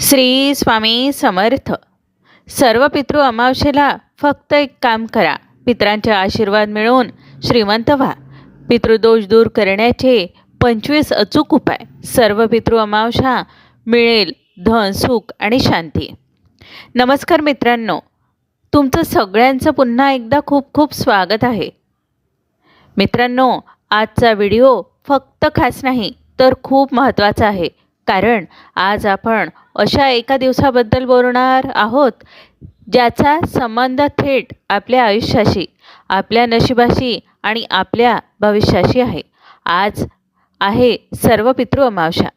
श्री स्वामी समर्थ. सर्व पितृ अमावशेला फक्त एक काम करा. पित्रांचे आशीर्वाद मिळवून श्रीमंत व्हा. पितृदोष दूर करण्याचे पंचवीस अचूक उपाय. सर्व पितृ अमावशा मिळेल. धन सुख आणि शांती. नमस्कार मित्रांनो. तुमचं सगळ्यांचं पुन्हा एकदा खूप खूप स्वागत आहे. मित्रांनो आजचा व्हिडिओ फक्त खास नाही तर खूप महत्त्वाचा आहे. कारण आज आपण अशा एका दिवसाबद्दल बोलणार आहोत ज्याचा संबंध थेट आपल्या आयुष्याशी आपल्या नशिबाशी आणि आपल्या भविष्याशी आहे. आज आहे सर्व पितृ अमावशा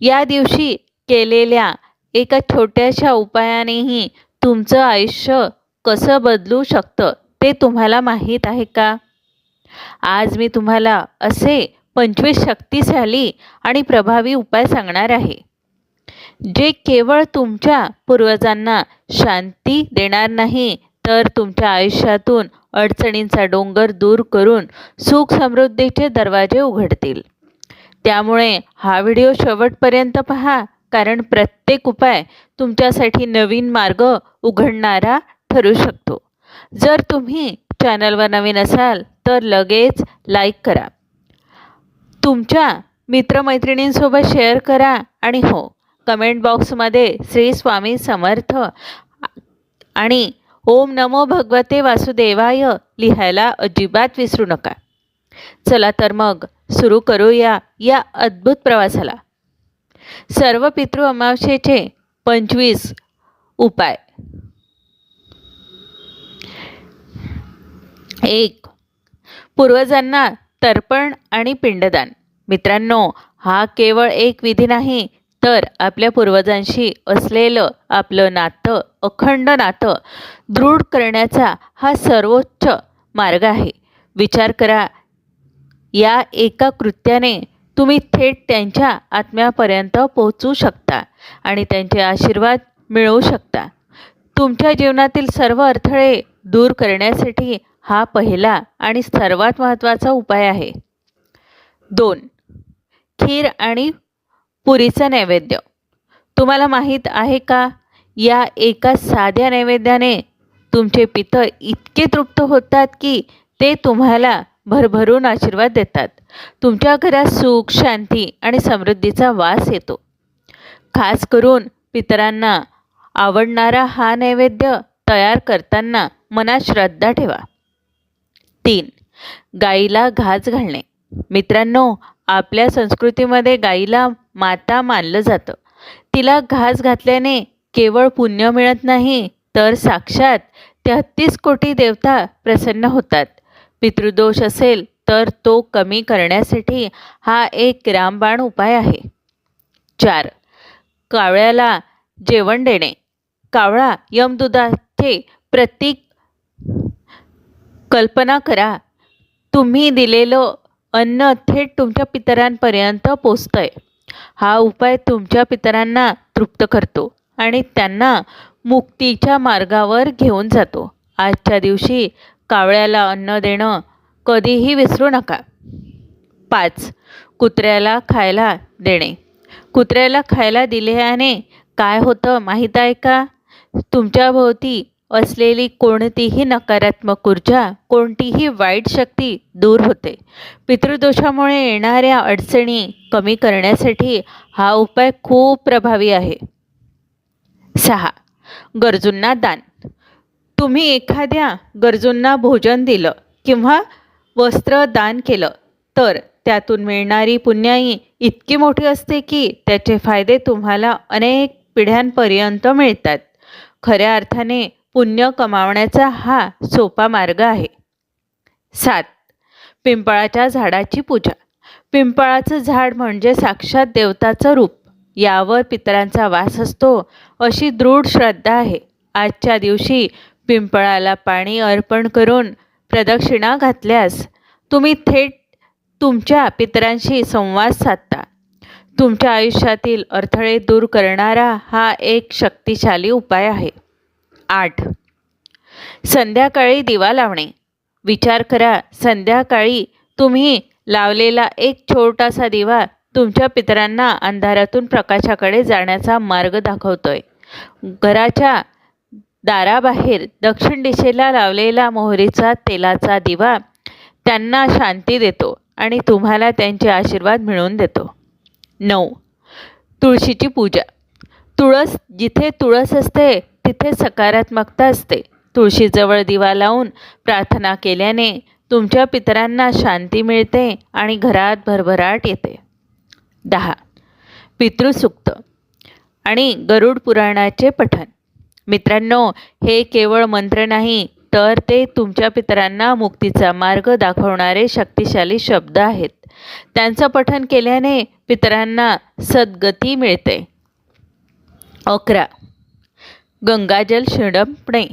या दिवशी केलेल्या एका छोट्याशा उपायानेही तुमचं आयुष्य कसं बदलू शकतं ते तुम्हाला माहीत आहे का? आज मी तुम्हाला असे पंचवीस शक्तिशाली आणि प्रभावी उपाय सांगणार आहे. जे केवळ तुमच्या पूर्वजांना शांती देणार नाही तर तुमच्या आयुष्यातून अडचणींचा डोंगर दूर करून सुख समृद्धीचे दरवाजे उघडतील. त्यामुळे हा व्हिडिओ शेवटपर्यंत पहा कारण प्रत्येक उपाय तुमच्यासाठी नवीन मार्ग उघडणारा ठरू शकतो. जर तुम्ही चॅनलवर नवीन असाल तर लगेच लाईक करा. तुमच्या मित्रमैत्रिणींसोबत शेअर करा आणि हो कमेंट बॉक्समध्ये श्री स्वामी समर्थ आणि ओम नमो भगवते वासुदेवाय लिहायला अजिबात विसरू नका. चला तर मग सुरू करूया या अद्भुत प्रवासाला. सर्व पितृ अमावस्येचे पंचवीस उपाय. एक पूर्वजांना तर्पण आणि पिंडदान. मित्रांनो हा केवळ एक विधी नाही तर आपल्या पूर्वजांशी असलेलं आपलं नातं अखंड नातं दृढ करण्याचा हा सर्वोच्च मार्ग आहे. विचार करा या एका कृत्याने तुम्ही थेट त्यांच्या आत्म्यापर्यंत पोहोचू शकता आणि त्यांचे आशीर्वाद मिळवू शकता. तुमच्या जीवनातील सर्व अडथळे दूर करण्यासाठी हा पहिला आणि सर्वात महत्त्वाचा उपाय आहे. दोन खीर आणि पुरीचा नैवेद्य. तुम्हाला माहीत आहे का? या एका साध्या नैवेद्याने तुमचे पितं इतके तृप्त होतात की ते तुम्हाला भरभरून आशीर्वाद देतात. तुमच्या घरात सुख शांती आणि समृद्धीचा वास येतो. खास करून पितरांना आवडणारा हा नैवेद्य तयार करताना मनात श्रद्धा ठेवा. तीन गाईला घास घालणे. मित्रांनो आपल्या संस्कृतीमध्ये गाईला माता मानलं जातं. तिला घास घातल्याने केवळ पुण्य मिळत नाही तर साक्षात तेहत्तीस कोटी देवता प्रसन्न होतात. पितृदोष असेल तर तो कमी करण्यासाठी हा एक रामबाण उपाय आहे. चार. कावळ्याला जेवण देणे. कावळा यमदुधाचे प्रतीक कल्पना करा. तुम्ही दिलेलं अन्न थेट तुमच्या पितरांपर्यंत पोचतंय. हा उपाय तुमच्या पितरांना तृप्त करतो आणि त्यांना मुक्तीच्या मार्गावर घेऊन जातो. आजच्या दिवशी कावळ्याला अन्न देणं कधीही विसरू नका. पाच. कुत्र्याला खायला देणे. कुत्र्याला खायला दिल्याने काय होतं माहीत आहे का? तुमच्याभोवती असलेली कोणतीही नकारात्मक ऊर्जा कोणतीही वाईट शक्ती दूर होते. पितृदोषामुळे येणाऱ्या अडचणी कमी करण्यासाठी हा उपाय खूप प्रभावी आहे. सहा. गरजूंना दान. तुम्ही एखाद्या गरजूंना भोजन दिलं किंवा वस्त्र दान केलं तर त्यातून मिळणारी पुण्याई इतकी मोठी असते की त्याचे फायदे तुम्हाला अनेक पिढ्यांपर्यंत मिळतात. खऱ्या अर्थाने पुण्य कमावण्याचा हा सोपा मार्ग आहे. सात. पिंपळाच्या झाडाची पूजा. पिंपळाचं झाड म्हणजे साक्षात देवताचं रूप. यावर पितरांचा वास असतो अशी दृढ श्रद्धा आहे. आजच्या दिवशी पिंपळाला पाणी अर्पण करून प्रदक्षिणा घातल्यास तुम्ही थेट तुमच्या पितरांशी संवाद साधता. तुमच्या आयुष्यातील अडथळे दूर करणारा हा एक शक्तिशाली उपाय आहे. आठ. संध्याकाळी दिवा लावणे. विचार करा संध्याकाळी तुम्ही लावलेला एक छोटासा दिवा तुमच्या पितरांना अंधारातून प्रकाशाकडे जाण्याचा मार्ग दाखवतोय. घराच्या दाराबाहेर दक्षिण दिशेला लावलेला मोहरीचा तेलाचा दिवा त्यांना शांती देतो आणि तुम्हाला त्यांचे आशीर्वाद मिळवून देतो. नऊ. तुळशीची पूजा. तुळस जिथे तुळस असते तिथे सकारात्मकता असते. तुळशीजवळ दिवा लावून प्रार्थना केल्याने तुमच्या पितरांना शांती मिळते आणि घरात भरभराट येते. दहा. पितृसुक्त आणि गरुड पुराणाचे पठण. मित्रांनो हे केवळ मंत्र नाही तर ते तुमच्या पितरांना मुक्तीचा मार्ग दाखवणारे शक्तिशाली शब्द आहेत. त्यांचं पठण केल्याने पितरांना सद्गती मिळते. अकरा. गंगाजल शिंपडणे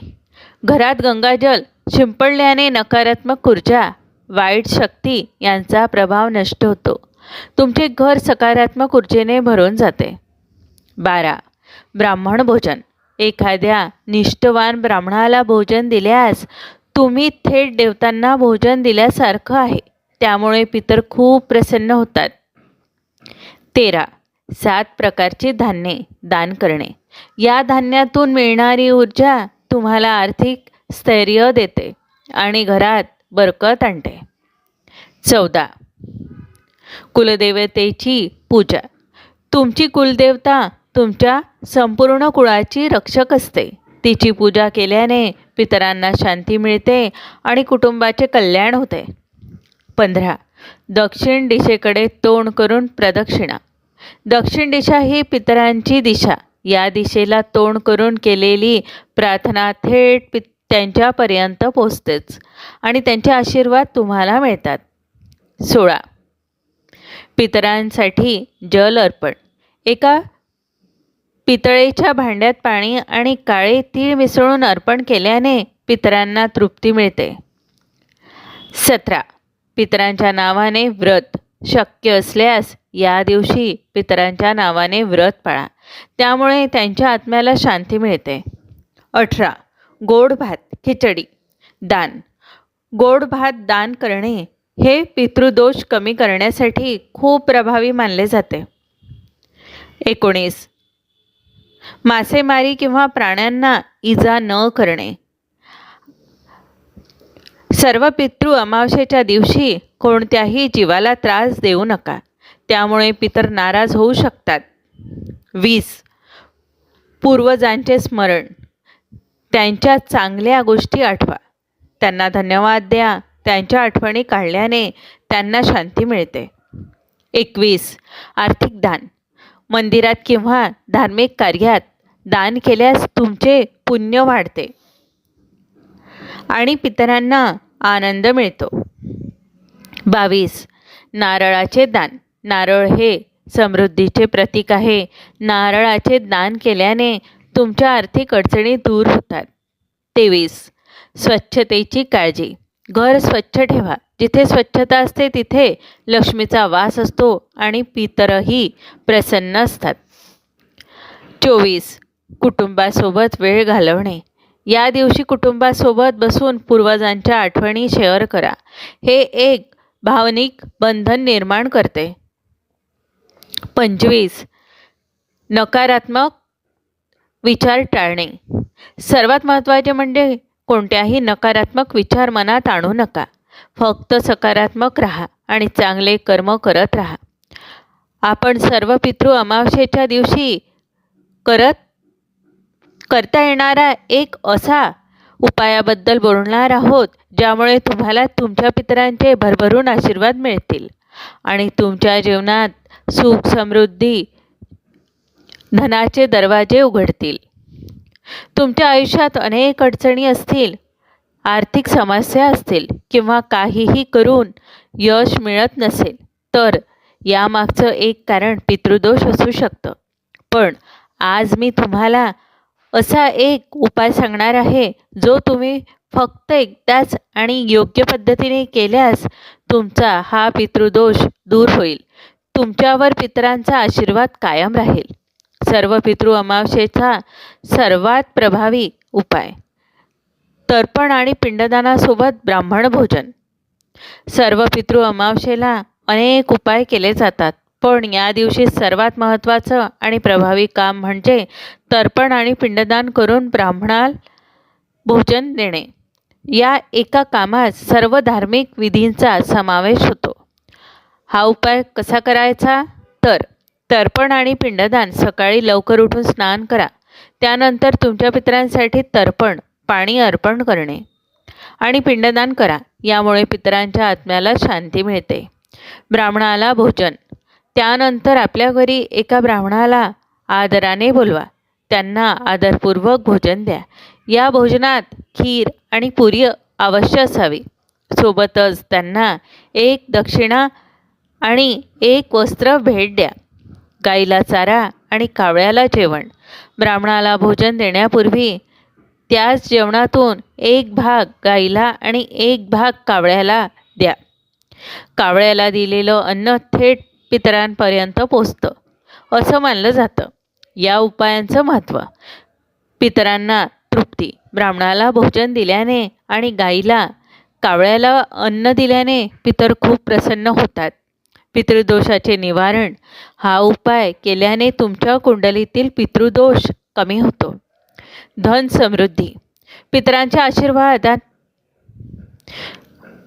घरात गंगाजल शिंपडल्याने नकारात्मक ऊर्जा वाईट शक्ती यांचा प्रभाव नष्ट होतो. तुमचे घर सकारात्मक ऊर्जेने भरून जाते. बारा. ब्राह्मण भोजन. एखाद्या निष्ठवान ब्राह्मणाला भोजन दिल्यास तुम्ही थेट देवतांना भोजन दिल्यासारखं आहे. त्यामुळे पितर खूप प्रसन्न होतात. तेरा. सात प्रकारची धान्ये दान करणे. या धान्यातून मिळणारी ऊर्जा तुम्हाला आर्थिक स्थैर्य देते आणि घरात बरकत आणते. चौदा. कुलदेवतेची पूजा. तुमची कुलदेवता तुमच्या संपूर्ण कुळाची रक्षक असते. तिची पूजा केल्याने पितरांना शांती मिळते आणि कुटुंबाचे कल्याण होते. पंधरा. दक्षिण दिशेकडे तोंड करून प्रदक्षिणा. दक्षिण दिशा ही पितरांची दिशा. या दिशेला तोंड करून केलेली प्रार्थना थेट पि त्यांच्यापर्यंत पोचतेच आणि त्यांचे आशीर्वाद तुम्हाला मिळतात. सोळा. पितरांसाठी जल अर्पण. एका पितळेच्या भांड्यात पाणी आणि काळे तीळ मिसळून अर्पण केल्याने पितरांना तृप्ती मिळते. सतरा. पितरांच्या नावाने व्रत शक्य असल्यास या दिवशी पितरांच्या नावाने व्रत पाळा. त्यामुळे त्यांच्या आत्म्याला शांती मिळते. अठरा. गोड भात खिचडी. दान. गोड भात दान करणे हे पितृदोष कमी करण्यासाठी खूप प्रभावी मानले जाते. एकोणीस. मासेमारी किंवा प्राण्यांना इजा न करणे. सर्व पितृ अमावस्येच्या दिवशी कोणत्याही जीवाला त्रास देऊ नका. त्यामुळे पितर नाराज होऊ शकतात. वीस. पूर्वजांचे स्मरण. त्यांच्या चांगल्या गोष्टी आठवा. त्यांना धन्यवाद द्या. त्यांच्या आठवणी काढल्याने त्यांना शांती मिळते. एकवीस. आर्थिक दान. मंदिरात किंवा धार्मिक कार्यात दान केल्यास तुमचे पुण्य वाढते. आणि पितरांना आनंद मिळतो. बावीस. नारळाचे दान. नारळ हे समृद्धीचे प्रतीक आहे. नारळाचे दान केल्याने तुमच्या आर्थिक अडचणी दूर होतात. तेवीस. स्वच्छतेची काळजी. घर स्वच्छ ठेवा. जिथे स्वच्छता असते तिथे लक्ष्मीचा वास असतो आणि पितरही प्रसन्न असतात. चोवीस. कुटुंबासोबत वेळ घालवणे. या दिवशी कुटुंबासोबत बसून पूर्वजांच्या आठवणी शेअर करा. हे एक भावनिक बंधन निर्माण करते. पंचवीस. नकारात्मक विचार टाळणे. सर्वात महत्त्वाचे म्हणजे कोणत्याही नकारात्मक विचार मनात आणू नका. फक्त सकारात्मक राहा आणि चांगले कर्म करत राहा. आपण सर्व पितृ अमावस्येच्या दिवशी करत करता येणारा एक असा उपायाबद्दल बोलणार आहोत ज्यामुळे तुम्हाला तुमच्या पितरांचे भरभरून आशीर्वाद मिळतील आणि तुमच्या जीवनात सुख समृद्धी धनाचे दरवाजे उघडतील. तुमच्या आयुष्यात अनेक अडचणी असतील आर्थिक समस्या असतील किंवा काहीही करून यश मिळत नसेल तर यामागचं एक कारण पितृदोष असू शकतं. पण आज मी तुम्हाला असा एक उपाय सांगणार आहे जो तुम्ही फक्त एकदाच आणि योग्य पद्धतीने केल्यास तुमचा हा पितृदोष दूर होईल. तुमच्यावर पितरांचा आशीर्वाद कायम राहील. सर्व पितृ अमावशेचा सर्वात प्रभावी उपाय. तर्पण आणि पिंडदानासोबत ब्राह्मण भोजन. सर्व पितृ अमावशेला अनेक उपाय केले जातात पण या दिवशी सर्वात महत्त्वाचं आणि प्रभावी काम म्हणजे तर्पण आणि पिंडदान करून ब्राह्मणाला भोजन देणे. या एका कामात सर्व धार्मिक विधींचा समावेश होतो. हा उपाय कसा करायचा? तर तर्पण आणि पिंडदान. सकाळी लवकर उठून स्नान करा. त्यानंतर तुमच्या पितरांसाठी तर्पण पाणी अर्पण करणे आणि पिंडदान करा. यामुळे पितरांच्या आत्म्याला शांती मिळते. ब्राह्मणाला भोजन. त्यानंतर आपल्या घरी एका ब्राह्मणाला आदराने बोलवा. त्यांना आदरपूर्वक भोजन द्या. या भोजनात खीर आणि पुरी अवश्य असावी. सोबतच त्यांना एक दक्षिणा आणि एक वस्त्र भेट द्या. गाईला चारा आणि कावळ्याला जेवण. ब्राह्मणाला भोजन देण्यापूर्वी त्याच जेवणातून एक भाग गाईला आणि एक भाग कावळ्याला द्या. कावळ्याला दिलेलं अन्न थेट पितरांपर्यंत पोचतं. असं मानलं जातं. या उपायांचं महत्त्व. पितरांना तृप्ती. ब्राह्मणाला भोजन दिल्याने आणि गाईला कावळ्याला अन्न दिल्याने पितर खूप प्रसन्न होतात. पितृदोषाचे निवारण हा उपाय केल्याने तुमच्या कुंडलीतील पितृदोष कमी होतो. धन समृद्धी. पितरांच्या आशीर्वादात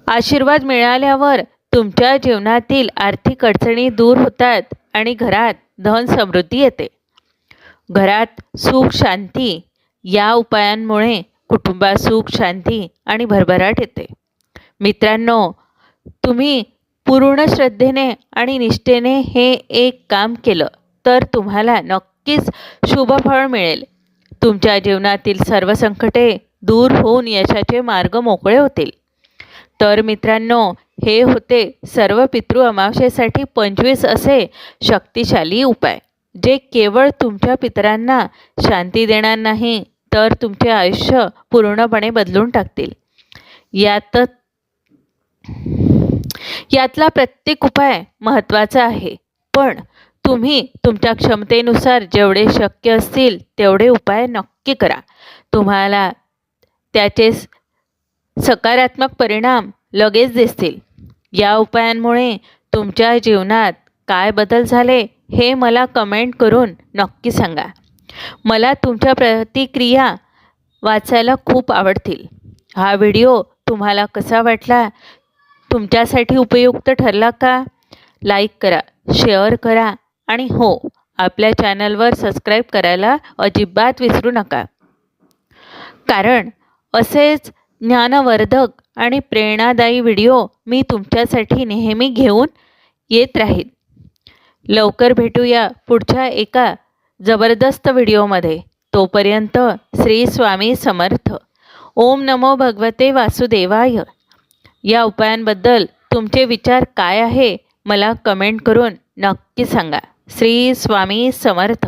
आशीर्वाद मिळाल्यावर तुमच्या जीवनातील आर्थिक अडचणी दूर होतात आणि घरात धन समृद्धी येते. घरात सुख शांती या उपायांमुळे कुटुंबात सुख शांती आणि भरभराट येते. मित्रांनो तुम्ही पूर्ण श्रद्धेने आणि निष्ठेने हे एक काम केलं तर तुम्हाला नक्कीच शुभफळ मिळेल. तुमच्या जीवनातील सर्व संकटे दूर होऊन यशाचे मार्ग मोकळे होतील. तर मित्रांनो हे होते सर्व पितृ अमावशेसाठी पंचवीस असे शक्तिशाली उपाय जे केवळ तुमच्या पितरांना शांती देणार नाही तर तुमचे आयुष्य पूर्णपणे बदलून टाकतील. यात यातला प्रत्येक उपाय महत्त्वाचा आहे. पण तुम्ही तुमच्या क्षमतेनुसार जेवढे शक्य असतील तेवढे उपाय नक्की करा. तुम्हाला त्याचे सकारात्मक परिणाम लगेच दिसतील. या उपायांमुळे तुमच्या जीवनात काय बदल झाले हे मला कमेंट करून नक्की सांगा. मला तुमच्या प्रतिक्रिया वाचायला खूप आवडतील. हा व्हिडिओ तुम्हाला कसा वाटला तुमच्यासाठी उपयुक्त ठरला का? लाईक करा शेअर करा आणि हो आपल्या चॅनलवर सबस्क्राईब करायला अजिबात विसरू नका. कारण असेच ज्ञानवर्धक आणि प्रेरणादायी व्हिडिओ मी तुमच्यासाठी नेहमी घेऊन येत राहील लवकर भेटूया पुढच्या एका जबरदस्त व्हिडिओमध्ये तोपर्यंत श्री स्वामी समर्थ. ओम नमो भगवते वासुदेवाय. या उपायांबद्दल तुमचे विचार काय आहे मला कमेंट करून नक्की सांगा. श्री स्वामी समर्थ.